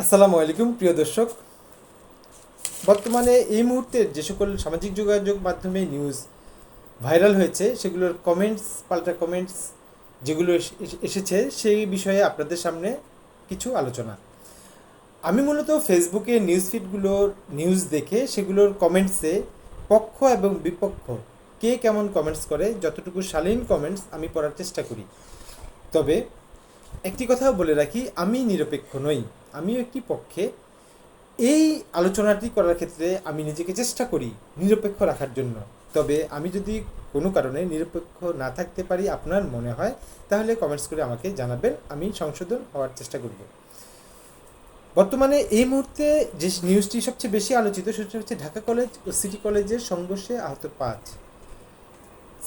আসসালামু আলাইকুম, প্রিয় দর্শক। বর্তমানে এই মুহূর্তে যে সকল সামাজিক যোগাযোগ মাধ্যমে নিউজ ভাইরাল হয়েছে, সেগুলোর কমেন্টস পাল্টা কমেন্টস যেগুলো এস- এস- এসেছে, সেই বিষয়ে আপনাদের সামনে কিছু আলোচনা। আমি মূলত ফেসবুকে নিউজ ফিডগুলোর নিউজ দেখে সেগুলোর কমেন্টসে পক্ষ এবং বিপক্ষ কে কেমন কমেন্টস করে, যতটুকু শালীন কমেন্টস আমি পড়ার চেষ্টা করি। তবে একটি কথা বলে রাখি, আমি নিরপেক্ষ নই। আমিও একটি পক্ষে এই আলোচনাটি করার ক্ষেত্রে আমি নিজেকে চেষ্টা করি নিরপেক্ষ রাখার জন্য। তবে আমি যদি কোনো কারণে নিরপেক্ষ না থাকতে পারি আপনার মনে হয়, তাহলে কমেন্টস করে আমাকে জানাবেন, আমি সংশোধন হওয়ার চেষ্টা করব। বর্তমানে এই মুহূর্তে যে নিউজটি সবচেয়ে বেশি আলোচিত, সেটা হচ্ছে ঢাকা কলেজ ও সিটি কলেজের সংঘর্ষে আহত পাঁচ।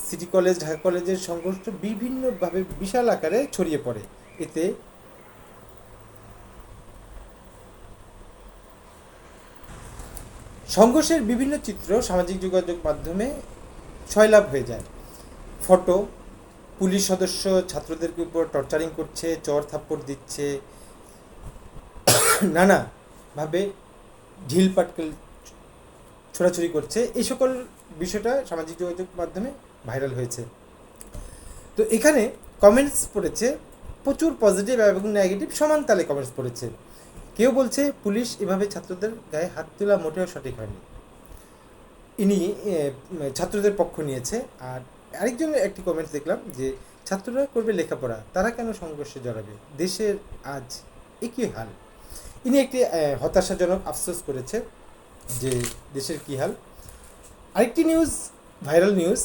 সিটি কলেজ ঢাকা কলেজের সংঘর্ষ বিভিন্নভাবে বিশাল আকারে ছড়িয়ে পড়ে। এতে সংঘর্ষের বিভিন্ন চিত্র সামাজিক যোগাযোগ মাধ্যমে ছয়লাভ হয়ে যায়। ফটো, পুলিশ সদস্য, ছাত্রদেরকে উপর টর্চারিং করছে, চর থাপ্পড় দিচ্ছে, নানাভাবে ঢিল পাটকেল ছোড়াছুড়ি করছে। এই সকল বিষয়টা সামাজিক যোগাযোগ মাধ্যমে ভাইরাল হয়েছে। তো এখানে কমেন্টস পড়েছে, প্রচুর পজিটিভ এবং নেগেটিভ সমান তালে কমেন্টস পড়েছে। কেউ বলছে পুলিশ এভাবে ছাত্রদের গায়ে হাত তোলা মোটেও সঠিক হয়নি। ইনি ছাত্রদের পক্ষ নিয়েছে। আর আরেকজনের একটি কমেন্টস দেখলাম যে, ছাত্ররা করবে লেখাপড়া, তারা কেন সংঘর্ষে জড়াবে? দেশের আজ একই হাল। ইনি একটি হতাশাজনক আফসোস করেছে যে, দেশের কী হাল? আরেকটি নিউজ ভাইরাল নিউজ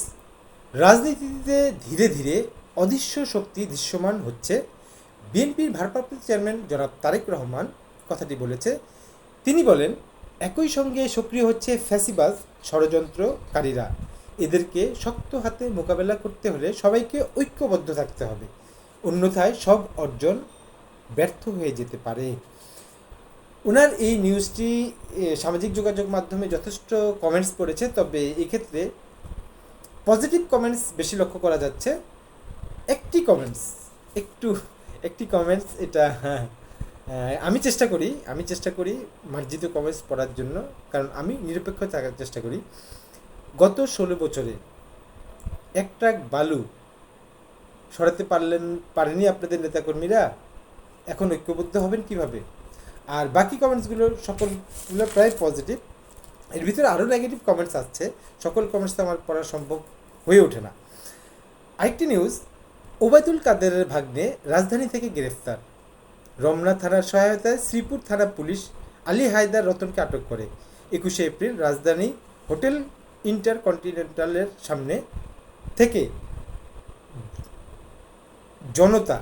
রাজনীতিতে ধীরে ধীরে অদৃশ্য শক্তি দৃশ্যমান হচ্ছে। বিএনপির ভারপ্রাপ্ত চেয়ারম্যান জনাব তারেক রহমান কথাটি বলেছে তিনি বলেন একই সঙ্গে সক্রিয় হচ্ছে ফ্যাসিবাজ ষড়যন্ত্রকারীরা। এদেরকে শক্ত হাতে মোকাবেলা করতে হলে সবাইকে ঐক্যবদ্ধ থাকতে হবে। অন্যথায় সব অর্জন ব্যর্থ হয়ে যেতে পারে। ওনার এই নিউজটি সামাজিক যোগাযোগ মাধ্যমে যথেষ্ট কমেন্টস পড়েছে তবে এক্ষেত্রে পজিটিভ কমেন্টস বেশি লক্ষ্য করা যাচ্ছে। একটি কমেন্টস একটু একটি কমেন্টস এটা হ্যাঁ, আমি চেষ্টা করি, আমি চেষ্টা করি মার্জিত কমেন্টস পড়ার জন্য, কারণ আমি নিরপেক্ষ থাকার চেষ্টা করি। গত ষোলো বছরে এক ট্রাক বালু সরাতে পারলেন, পারেনি আপনাদের নেতাকর্মীরা, এখন ঐক্যবদ্ধ হবেন কীভাবে? আর বাকি কমেন্টসগুলো সকলগুলো প্রায় পজিটিভ। এর ভিতরে আরও নেগেটিভ কমেন্টস আসছে, সকল কমেন্টস তো আমার পড়া সম্ভব হয়ে ওঠে না। আরেকটি নিউজ ওবায়দুল কাদেরের ভাগ্নে রাজধানী থেকে গ্রেফতার। রমনা থানার সহায়তায় শ্রীপুর থানা পুলিশ আলী হায়দার রতনকে আটক করে। একুশে এপ্রিল রাজধানী হোটেল ইন্টারকন্টিনেন্টালের সামনে থেকে জনতা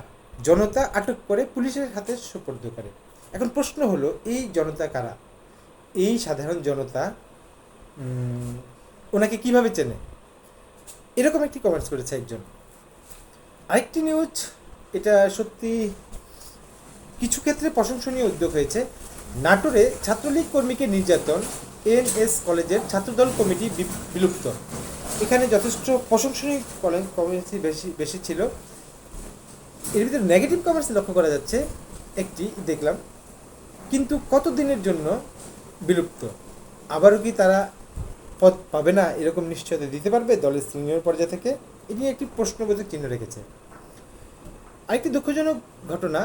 জনতা আটক করে পুলিশের হাতে সোপর্দ করে। এখন প্রশ্ন হলো, এই জনতা কারা? এই সাধারণ জনতা ওনাকে কীভাবে চেনে? এরকম একটি কমেন্টস করেছে একজন। আরেকটি নিউজ এটা সত্যি কিছু ক্ষেত্রে প্রশংসনীয় উদ্যোগ হয়েছে। নাটোরে ছাত্রলীগ কর্মীকে নির্যাতন এনএস কলেজের ছাত্রদল কমিটি বিলুপ্ত। এখানে যথেষ্ট প্রশংসনীয় কলেজ কমিটি বেশি বেশি ছিল। এর ভিতরে নেগেটিভ কমেন্টস লক্ষ্য করা যাচ্ছে। একটি দেখলাম, কিন্তু কত দিনের জন্য বিলুপ্ত? আবারও কি তারা পদ পাবে না? এরকম নিশ্চয়তা দিতে পারবে দলের সিনিয়র পর্যায় থেকে? এ নিয়ে একটি প্রশ্নবোধক চিহ্ন রেখেছে। আরেকটি দুঃখজনক ঘটনা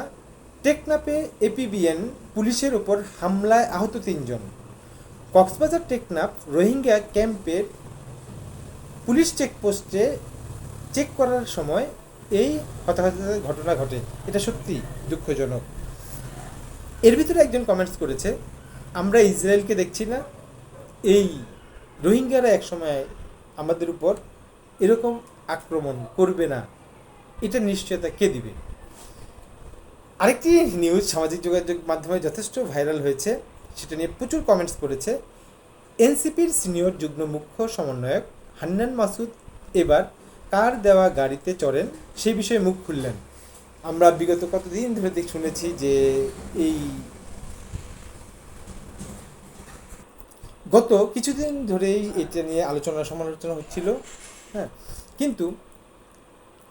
টেকনাপে এপিবিএন পুলিশের ওপর হামলায় আহত তিনজন। কক্সবাজার টেকনাপ রোহিঙ্গা ক্যাম্পের পুলিশ চেকপোস্টে চেক করার সময় এই হতাহতের ঘটনা ঘটে। এটা সত্যি দুঃখজনক। এর ভিতরে একজন কমেন্টস করেছে, আমরা ইসরায়েলকে দেখছি না। এই রোহিঙ্গারা একসময় আমাদের উপর এরকম আক্রমণ করবে না। এটা নিশ্চয়তা কে দিবে? আরেকটি নিউজ সামাজিক যোগাযোগ মাধ্যমে যথেষ্ট ভাইরাল হয়েছে, সেটা নিয়ে প্রচুর কমেন্টস করেছে এনসিপির সিনিয়র যুগ্ম মুখ্য সমন্বয়ক হান্নান মাসুদ এবার কার দেওয়া গাড়িতে চড়েন সেই বিষয়ে মুখ খুললেন। আমরা বিগত কতদিন ধরে দেখ শুনেছি যে এই গত কিছুদিন ধরেই এটা নিয়ে আলোচনা সমালোচনা হচ্ছিল হ্যাঁ। কিন্তু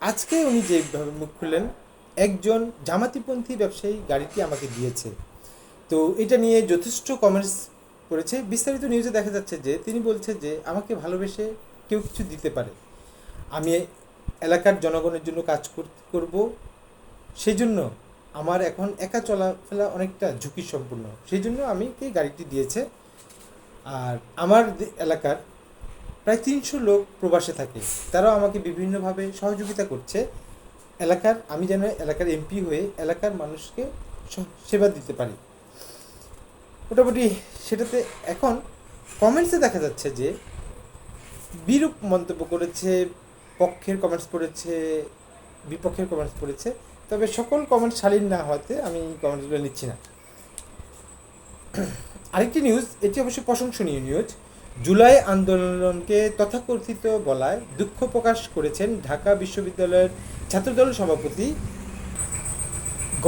আজকে উনি যেভাবে মুখ খুললেন একজন জামাতিপন্থী ব্যবসায়ী গাড়িটি আমাকে দিয়েছে। তো এটা নিয়ে যথেষ্ট কমেন্টস করেছে বিস্তারিত নিউজে দেখা যাচ্ছে যে, তিনি বলছে যে, আমাকে ভালোবেসে কেউ কিছু দিতে পারে। আমি এলাকার জনগণের জন্য কাজ কর- করব। সেই জন্য আমার এখন একা চলাফেরা অনেকটা ঝুঁকি সম্পূর্ণ সেই জন্য আমি কি গাড়িটি দিয়েছে? আর আমার এলাকার প্রায় তিনশো লোক প্রবাসে থাকে। তারাও আমাকে বিভিন্নভাবে সহযোগিতা করছে। এলাকার, আমি যেন এলাকার এমপি হয়ে এলাকার মানুষকে সেবা দিতে পারি। মোটামুটি সেটাতে এখন কমেন্টসে দেখা যাচ্ছে যে, বিরূপ মন্তব্য করেছে, পক্ষের কমেন্টস করেছে বিপক্ষের কমেন্টস করেছে তবে সকল কমেন্ট শালীন না হওয়াতে আমি কমেন্টসগুলো নিচ্ছি না। আরেকটি নিউজ এটি অবশ্যই প্রশংসনীয় নিউজ জুলাই আন্দোলনকে তথাকথিত বলায় দুঃখ প্রকাশ করেছেন ঢাকা বিশ্ববিদ্যালয়ের ছাত্রদল সভাপতি